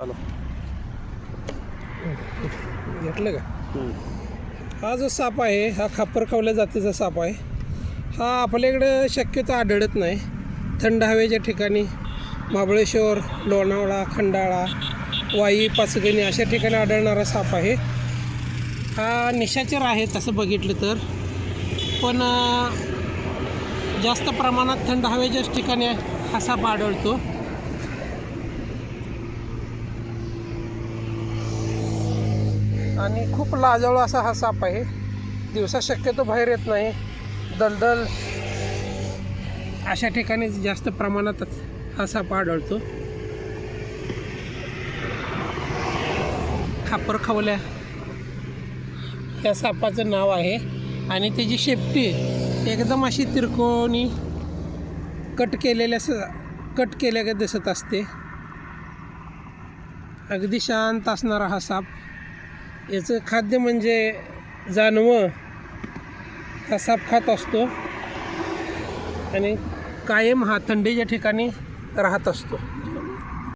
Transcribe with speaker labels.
Speaker 1: चालू
Speaker 2: घेतलं का? हा जो साप आहे हा खापर खावल्या जातीचा साप आहे. हा आपल्याकडं शक्यतो आढळत नाही. थंड हवेच्या ठिकाणी महाबळेश्वर लोणावळा खंडाळा वाई पाचगणी अशा ठिकाणी आढळणारा साप आहे. हा निशाचर आहे तसं बघितलं तर. पण जास्त प्रमाणात थंड हवेच्याच ठिकाणी हा साप आढळतो. आणि खूप लाजळू असा हा साप आहे. दिवसा शक्यतो बाहेर येत नाही. दलदल अशा ठिकाणी जास्त प्रमाणात हा साप आढळतो. खापर खवल्या या सापाचं नाव आहे आणि त्याची शेपटी एकदम अशी तिरकोणी कट केलेल्या स कट केल्या दिसत असते. अगदी शांत असणारा हा साप. याचं खाद्य म्हणजे जानवं हा साप खात असतो. आणि कायम हा थंडीच्या ठिकाणी राहत असतो.